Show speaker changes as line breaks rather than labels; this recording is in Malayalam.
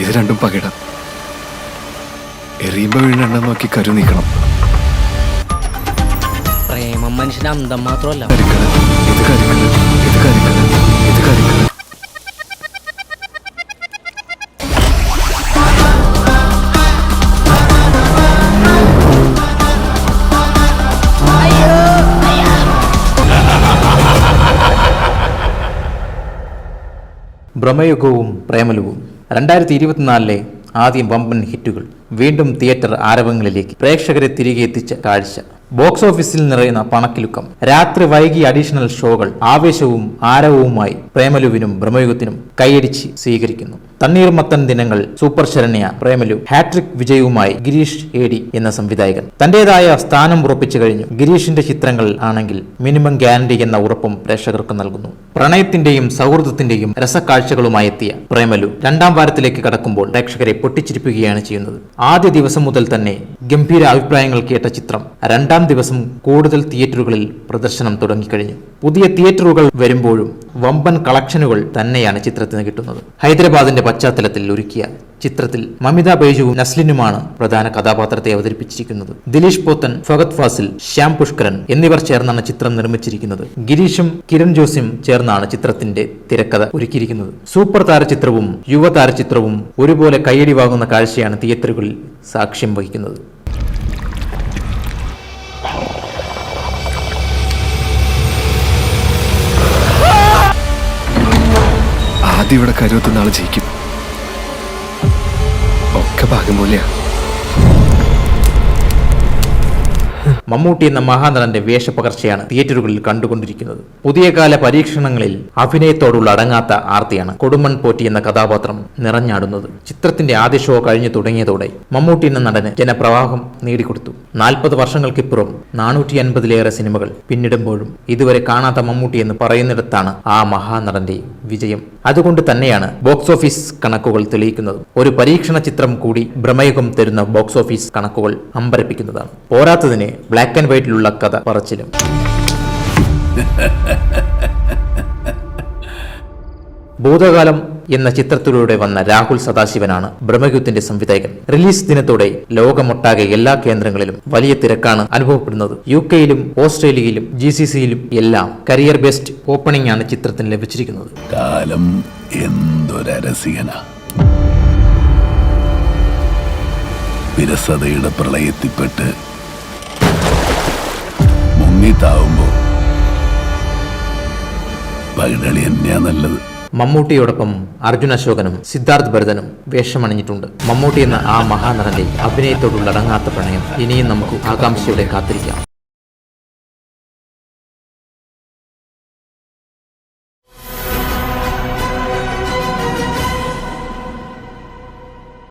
ഇത് രണ്ടും പകിട. എറിയുമ്പോ വീണെണ്ണം നോക്കി കരു നീക്കണം.
പ്രേമം മനുഷ്യന് അന്തം മാത്രമല്ല.
ബ്രഹ്മയുഗവും ഇത് ഇത് ഇത്
ഭ്രമയുഗവും പ്രേമലുവും രണ്ടായിരത്തി ഇരുപത്തിനാലിലെ ആദ്യം വമ്പൻ ഹിറ്റുകൾ വീണ്ടും തിയേറ്റർ ആരവങ്ങളിലേക്ക് പ്രേക്ഷകരെ തിരികെ എത്തിച്ച കാഴ്ച. ബോക്സ് ഓഫീസിൽ നിറയുന്ന പണക്കിലുക്കം രാത്രി വൈകി അഡീഷണൽ ഷോകൾ ആവേശവും ആരവവുമായി പ്രേമലുവിനും ബ്രഹ്മയുഗത്തിനും കൈയടിച്ച് സ്വീകരിക്കുന്നു. തണ്ണീർമത്തൻ ദിനങ്ങൾ സൂപ്പർ ശരണ്യ പ്രേമലു ഹാട്രിക് വിജയവുമായി ഗിരീഷ് ഏടി എന്ന സംവിധായകൻ. തന്റേതായ സ്ഥാനം ഉറപ്പിച്ചു കഴിഞ്ഞു. ഗിരീഷിന്റെ ചിത്രങ്ങൾ ആണെങ്കിൽ മിനിമം ഗ്യാരണ്ടി എന്ന ഉറപ്പും പ്രേക്ഷകർക്ക് നൽകുന്നു. പ്രണയത്തിന്റെയും സൗഹൃദത്തിന്റെയും രസക്കാഴ്ചകളുമായി എത്തിയ പ്രേമലു രണ്ടാം വാരത്തിലേക്ക് കടക്കുമ്പോൾ പ്രേക്ഷകരെ പൊട്ടിച്ചിരിപ്പിക്കുകയാണ് ചെയ്യുന്നത്. ആദ്യ ദിവസം മുതൽ തന്നെ ഗംഭീര അഭിപ്രായങ്ങൾ കേട്ട ചിത്രം രണ്ടാം ദിവസം കൂടുതൽ തിയേറ്ററുകളിൽ പ്രദർശനം തുടങ്ങിക്കഴിഞ്ഞു. പുതിയ തിയേറ്ററുകൾ വരുമ്പോഴും വമ്പൻ കളക്ഷനുകൾ തന്നെയാണ് ചിത്രത്തിന് കിട്ടുന്നത്. ഹൈദരാബാദിന്റെ പശ്ചാത്തലത്തിൽ ഒരുക്കിയ ചിത്രത്തിൽ മമിത ബൈജുവും നസ്ലിനുമാണ് പ്രധാന കഥാപാത്രത്തെ അവതരിപ്പിച്ചിരിക്കുന്നത്. ദിലീഷ് പോത്തൻ ഫഗത് ഫാസിൽ ശ്യാം പുഷ്കരൻ എന്നിവർ ചേർന്നാണ് ചിത്രം നിർമ്മിച്ചിരിക്കുന്നത്. ഗിരീഷും കിരൺ ജോസിയും ചേർന്നാണ് ചിത്രത്തിന്റെ തിരക്കഥ ഒരുക്കിയിരിക്കുന്നത്. സൂപ്പർ താരചിത്രവും യുവതാരചിത്രവും ഒരുപോലെ കയ്യടി വാങ്ങുന്ന കാഴ്ചയാണ് തിയേറ്ററുകളിൽ സാക്ഷ്യം വഹിക്കുന്നത്.
ആദ്യം ഇവിടെ കരുവത്തുന്ന ആൾ ജയിക്കും. ഒക്കെ ഭാഗം പോലെയാ
മമ്മൂട്ടി എന്ന മഹാനടന്റെ വേഷപ്പകർച്ചയാണ് തിയേറ്ററുകളിൽ കണ്ടുകൊണ്ടിരിക്കുന്നത്. പുതിയ കാല പരീക്ഷണങ്ങളിൽ അഭിനയത്തോടുള്ള അടങ്ങാത്ത ആർത്തിയാണ് കൊടുമൺ പോറ്റി എന്ന കഥാപാത്രം നിറഞ്ഞാടുന്നത്. ചിത്രത്തിന്റെ ആദ്യ ഷോ കഴിഞ്ഞു തുടങ്ങിയതോടെ മമ്മൂട്ടി എന്ന നടന് ജനപ്രവാഹം നേടിക്കൊടുത്തു. നാൽപ്പത് വർഷങ്ങൾക്കിപ്പുറം നാനൂറ്റി അൻപതിലേറെ സിനിമകൾ പിന്നിടുമ്പോഴും ഇതുവരെ കാണാത്ത മമ്മൂട്ടി എന്ന് പറയുന്നിടത്താണ് ആ മഹാനടന്റെ വിജയം. അതുകൊണ്ട് തന്നെയാണ് ബോക്സ് ഓഫീസ് കണക്കുകൾ തെളിയിക്കുന്നത്. ഒരു പരീക്ഷണ ചിത്രം കൂടി ഭ്രമയുഗം തരുന്ന ബോക്സ് ഓഫീസ് കണക്കുകൾ അമ്പരപ്പിക്കുന്നതാണ്. പോരാത്തതിന് ബ്ലാക്ക് ആൻഡ് വൈറ്റിലുള്ള കഥ പറച്ചിലും. ഭൂതകാലം എന്ന ചിത്രത്തിലൂടെ വന്ന രാഹുൽ സദാശിവനാണ് ബ്രഹ്മയുദ്ധത്തിന്റെ സംവിധായകൻ. റിലീസ് ദിനത്തോടെ ലോകമൊട്ടാകെ എല്ലാ കേന്ദ്രങ്ങളിലും വലിയ തിരക്കാണ് അനുഭവപ്പെടുന്നത്. യു കെയിലും ഓസ്ട്രേലിയയിലും ജി സി സിയിലും എല്ലാം കരിയർ ബെസ്റ്റ് ഓപ്പണിംഗ് ആണ് ചിത്രത്തിന് ലഭിച്ചിരിക്കുന്നത്.
കാലം പ്രളയത്തിൽപ്പെട്ട് മുങ്ങിത്താവുമ്പോ പകിടളി തന്നെയാ നല്ലത്.
മമ്മൂട്ടിയോടൊപ്പം അർജുൻ അശോകനും സിദ്ധാർത്ഥ് ഭരതനും വേഷമണിഞ്ഞിട്ടുണ്ട്. മമ്മൂട്ടി എന്ന ആ മഹാനടന്റെ അഭിനയത്തോടുള്ള അടങ്ങാത്ത പ്രണയം ഇനിയും നമുക്ക് ആകാംക്ഷയോടെ കാത്തിരിക്കാം.